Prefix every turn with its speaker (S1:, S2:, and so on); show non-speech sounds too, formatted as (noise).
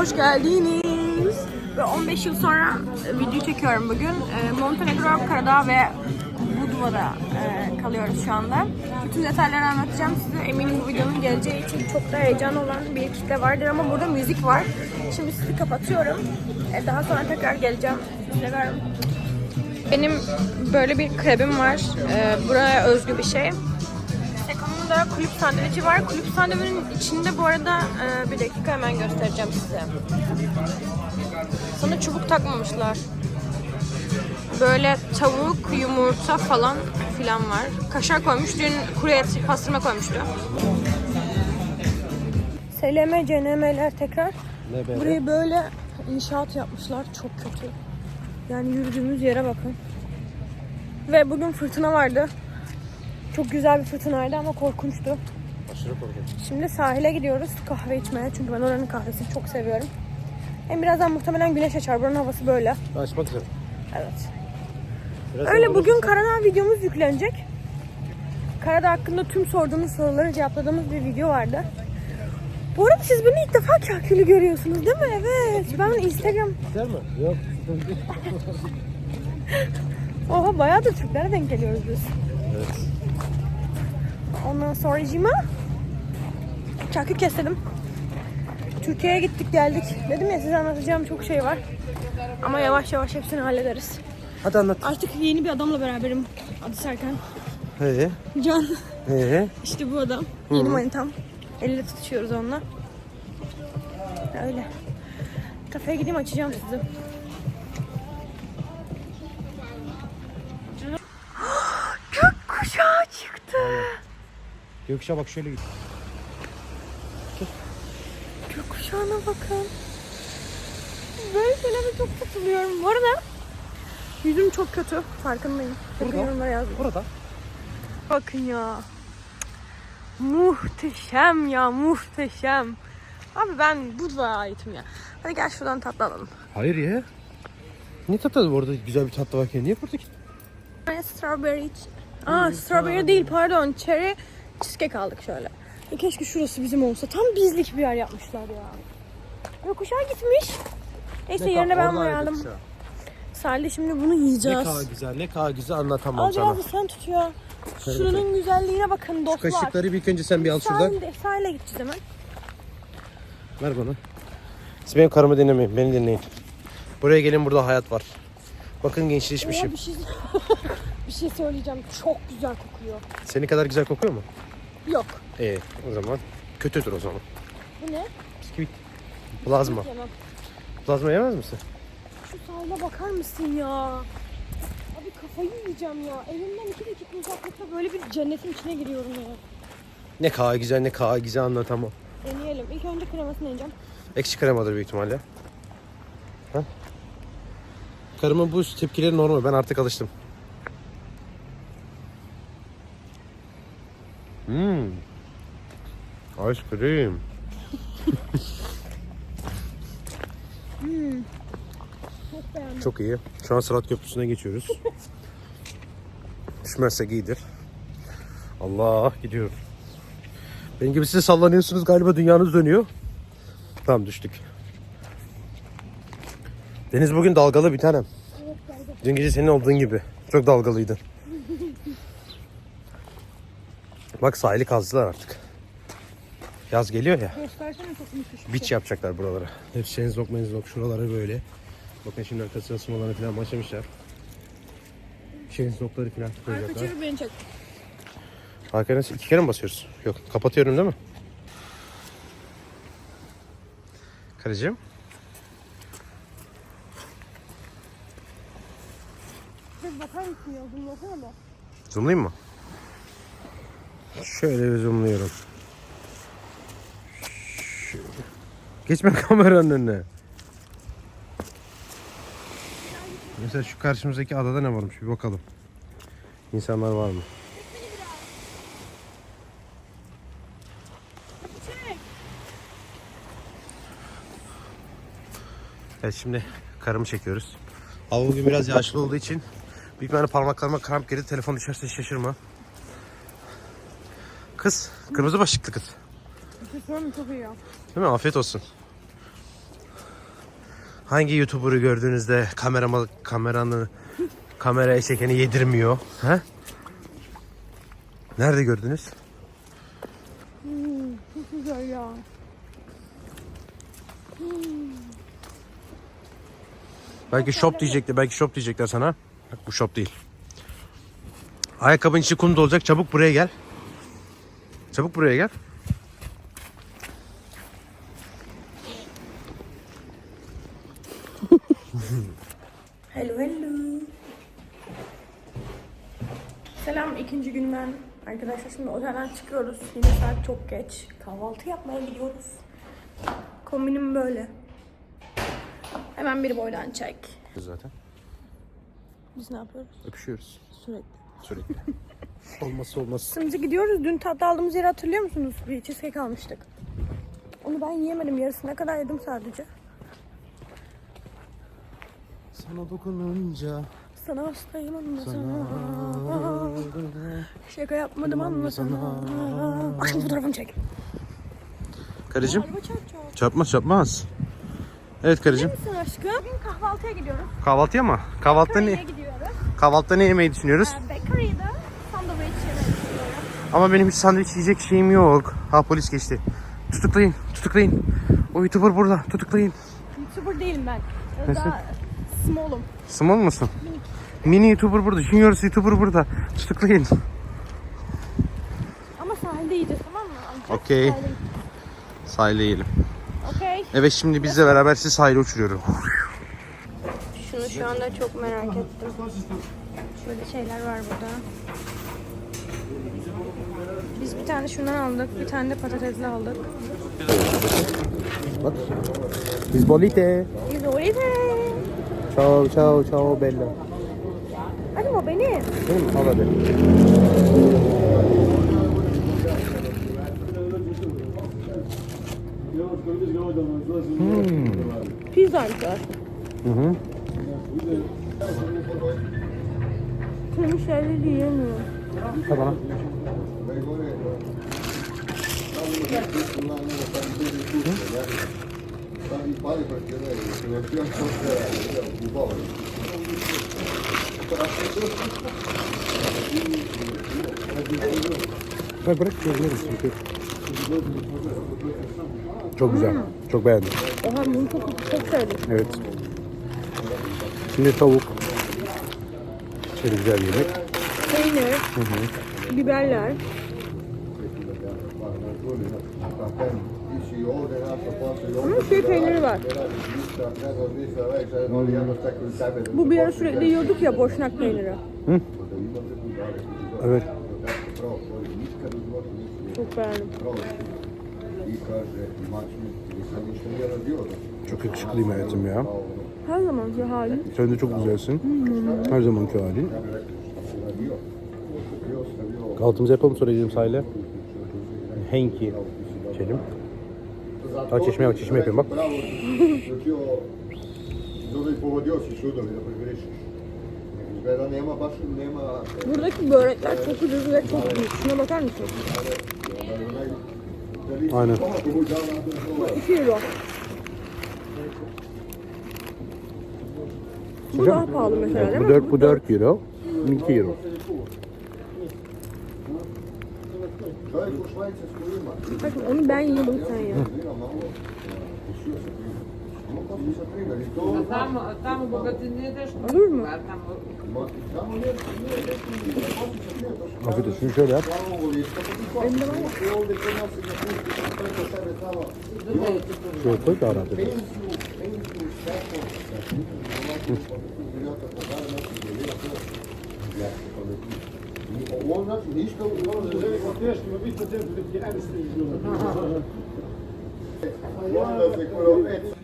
S1: hoş geldiniz. Ve 15 yıl sonra e, video çekiyorum bugün. E, Montenegro, Karadağ ve Budva'da e, kalıyoruz şu anda. Bütün detayları anlatacağım size. Eminim bu videonun geleceği için çok da heyecan olan bir kitle vardır ama burada müzik var. Şimdi sizi kapatıyorum. Daha sonra tekrar geleceğim. Severim. Benim böyle bir krabim var. Buraya özgü bir şey. Sekon'un kulüp sandviçi var. Kulüp sandviçinin içinde bu arada e, bir dakika hemen göstereceğim size. Sana çubuk takmamışlar. Böyle tavuk, yumurta falan filan var. Kaşar koymuş. Dün kuru et, pastırma koymuştu. SLM, CNM'ler tekrar.
S2: Ne?
S1: Burayı böyle inşaat yapmışlar. Çok kötü. Yani yürüdüğümüz yere bakın. Ve bugün fırtına vardı. Çok güzel bir fırtınaydı ama korkunçtu.
S2: Aşırı korkunç.
S1: Şimdi sahile gidiyoruz kahve içmeye. Çünkü ben oranın kahvesini çok seviyorum. Hem birazdan muhtemelen güneş açar. Buranın havası böyle.
S2: Açmak üzere.
S1: Evet.
S2: Biraz
S1: Öyle bugün Karadağ videomuz yüklenecek. Karadağ hakkında tüm sorduğunuz soruları cevapladığımız bir video vardı. Bu arada siz beni ilk defa kakülü görüyorsunuz değil mi? Evet. Ben Instagram...
S2: Gider mi? Yok.
S1: Oha bayağıdır Türklere denk geliyoruz biz.
S2: evet.
S1: Ondan sonra cima çakı keselim. Türkiye'ye gittik geldik. Dedim ya size anlatacağım çok şey var. Ama yavaş yavaş hepsini hallederiz.
S2: Hadi anlat.
S1: Artık yeni bir adamla beraberim. Adı Serkan.
S2: He.
S1: Can.
S2: He.
S1: İşte bu adam. Yeni manitam. Elle tutuşuyoruz onunla. Öyle. Kafeye gideyim açacağım sizi.
S2: Gökşah bak şöyle git.
S1: Gökkuşağına bakın. Böyle şeylere çok katılıyorum. Bu arada yüzüm çok kötü. Farkındayım.
S2: Burada.
S1: yorumlara yazın.
S2: Burada.
S1: Bakın ya. Muhteşem ya muhteşem. Abi ben Budva'ya aitim ya. Hadi gel şuradan tatlı alalım.
S2: Hayır ya. Niye tatlı orada güzel bir tatlı varken niye burada ki?
S1: Ben strawberry... Aa strawberry değil pardon. Cherry cheesecake aldık şöyle. Ya keşke şurası bizim olsa. Tam bizlik bir yer yapmışlar ya. Yokuşağa gitmiş. Neyse yerine ben bunu aldım. Sahilde şimdi bunu
S2: Ne
S1: yiyeceğiz.
S2: kadar güzel, ne kadar güzel anlatamam
S1: Al
S2: sana.
S1: biraz da sen tut ya. Şuranın güzelliğine bakın dostlar.
S2: Kaşıkları bir ilk önce sen bir al şuradan.
S1: Sahilde, sahile gideceğiz hemen.
S2: Ver bana. Siz benim karımı dinlemeyin, beni dinleyin. Buraya gelin burada hayat var. Bakın
S1: Ya
S2: gençleşmişim.
S1: bir şey (laughs) bir şey söyleyeceğim. Çok güzel kokuyor.
S2: Seni kadar güzel kokuyor mu?
S1: Yok.
S2: İyi o zaman. Kötüdür o zaman.
S1: Bu ne?
S2: Bisküvit. Plazma.
S1: Yemem.
S2: Plazma yemez misin?
S1: Şu sahile bakar mısın ya? Abi kafayı yiyeceğim ya. Elimden iki dakika uzaklıkta böyle bir cennetin içine giriyorum ya.
S2: Ne kadar güzel ne kadar güzel anlatamam.
S1: Deneyelim. İlk önce kremasını yiyeceğim.
S2: Ekşi kremadır büyük ihtimalle. Ha? Karımın bu tepkileri normal. Ben artık alıştım. Ice cream.
S1: Çok beğendim.
S2: Çok iyi. Şu an Sırat Köprüsü'ne geçiyoruz. Düşmezsek iyidir. Allah gidiyorum. Benim gibi siz sallanıyorsunuz galiba dünyanız dönüyor. Tamam düştük. Deniz bugün dalgalı bir tanem.
S1: Evet.
S2: Dün gece senin olduğun gibi. Çok dalgalıydı. Bak sahili kazdılar artık. Yaz geliyor ya.
S1: Göstersene bir
S2: Beach
S1: şey.
S2: yapacaklar buralara. Hep şenzok menzok şuraları böyle. Bakın şimdi arkasına ısınmalarını falan başlamışlar. Şenzokları falan
S1: Arka
S2: koyacaklar.
S1: çevir beni çek.
S2: Arkaya nasıl iki kere mi basıyoruz? Yok kapatıyorum değil mi? Karıcığım.
S1: Bir bakar mısın ya? Zoomlasana da.
S2: Zoomlayayım mı? Şöyle bir zoomluyorum. Şöyle. Geçme kameranın önüne. Mesela şu karşımızdaki adada ne varmış bir bakalım. İnsanlar var mı? Evet şimdi karımı çekiyoruz. Hava bugün biraz yağışlı olduğu için büyük ihtimalle parmaklarıma kramp girdi. Telefon düşerse şaşırma. Kız, kırmızı başlıklı kız.
S1: Mi? Çok iyi ya.
S2: Değil mi? Afiyet olsun. Hangi YouTuber'ı gördüğünüzde kamerama, kameranı kameraya çekeni yedirmiyor? He? Nerede gördünüz?
S1: Çok güzel ya.
S2: Belki shop diyecekler, belki shop diyecekler sana. Bak bu shop değil. Ayakkabın içi kum dolacak. Çabuk buraya gel. Çabuk buraya gel. (laughs)
S1: Hello hello. Selam ikinci günden. Arkadaşlar şimdi otelden çıkıyoruz. Yine saat çok geç. Kahvaltı yapmaya gidiyoruz. Kombinim böyle. Hemen bir boydan çek.
S2: Zaten
S1: Biz ne yapıyoruz?
S2: öpüşüyoruz
S1: Sürekli.
S2: sürekli. (laughs) Olmazsa olmaz.
S1: Şimdi gidiyoruz. Dün tatlı aldığımız yeri hatırlıyor musunuz? Bir cheesecake almıştık. Onu ben yiyemedim. Yarısına kadar yedim sadece.
S2: Sana dokununca
S1: Sana hastayım anlasana. (laughs) Şaka yapmadım anlasana. Aşkım fotoğrafını çek.
S2: Karıcığım çarpmaz çarpmaz. Evet karıcığım.
S1: Misin aşkım? Bugün kahvaltıya gidiyoruz.
S2: Kahvaltıya mı? Kahvaltıda
S1: Nereye
S2: ne?
S1: gidiyoruz?
S2: Kahvaltıda ne yemeyi düşünüyoruz?
S1: Ee, Bakery'de sandviç yemeyi düşünüyorum.
S2: Ama benim hiç sandviç yiyecek şeyim yok. Ha polis geçti. Tutuklayın, tutuklayın. O YouTuber burada, tutuklayın.
S1: YouTuber değilim ben. Daha small'um.
S2: Small musun? Mini YouTuber burada, Junior YouTuber burada. Tutuklayın.
S1: Ama sahilde yiyeceğiz tamam mı?
S2: Okey.
S1: Sahilde.
S2: Sahile yiyelim.
S1: Okey.
S2: Evet şimdi bizle beraber sizi sahile uçuruyorum.
S1: Şunu şu anda çok merak ettim. Şöyle şeyler var burada. Biz bir tane şundan aldık, bir tane de patatesli aldık.
S2: Bak. Biz bolite.
S1: Biz öyle
S2: Ciao ciao ciao bella.
S1: Hadi o benim.
S2: Değil mi? Al hadi.
S1: Pizza işte.
S2: Hı hı.
S1: Senin şeyleri yiyemiyorum.
S2: Tamam. Bırak bırak çözülürüz. Çok güzel. Çok beğendim.
S1: Oha bunu çok, çok sevdim.
S2: Evet. Şimdi tavuk. Şöyle güzel yemek.
S1: Peynir, biberler. Ama şey peyniri var. Bu bir ara sürekli yiyorduk ya boşnak peyniri.
S2: Evet.
S1: Çok beğendim.
S2: Çok yakışıklıyım hayatım ya.
S1: Her zamanki halim.
S2: Sen de çok güzelsin. Her zamanki halin. Kahvaltımızı yapalım sonra gidelim sahile. Henki içelim. Aa, çeşmeye bak çeşme yapıyorum bak.
S1: Buradaki börekler çok ucuz ve çok büyük. Şuna bakar mısın?
S2: Aynen.
S1: 2 euro. Bu daha pahalı mesela değil
S2: Bu
S1: mi?
S2: 4, bu 4 euro. 2 euro.
S3: To...
S4: Tamo, tamo bogati ne ideš,
S1: Olur mu?
S2: Afiyet olsun. Şöyle yap.
S3: Preko sebe tamo.
S2: Şöyle koy daha rahat edelim.
S3: Penziju, Можна ліжко. Можна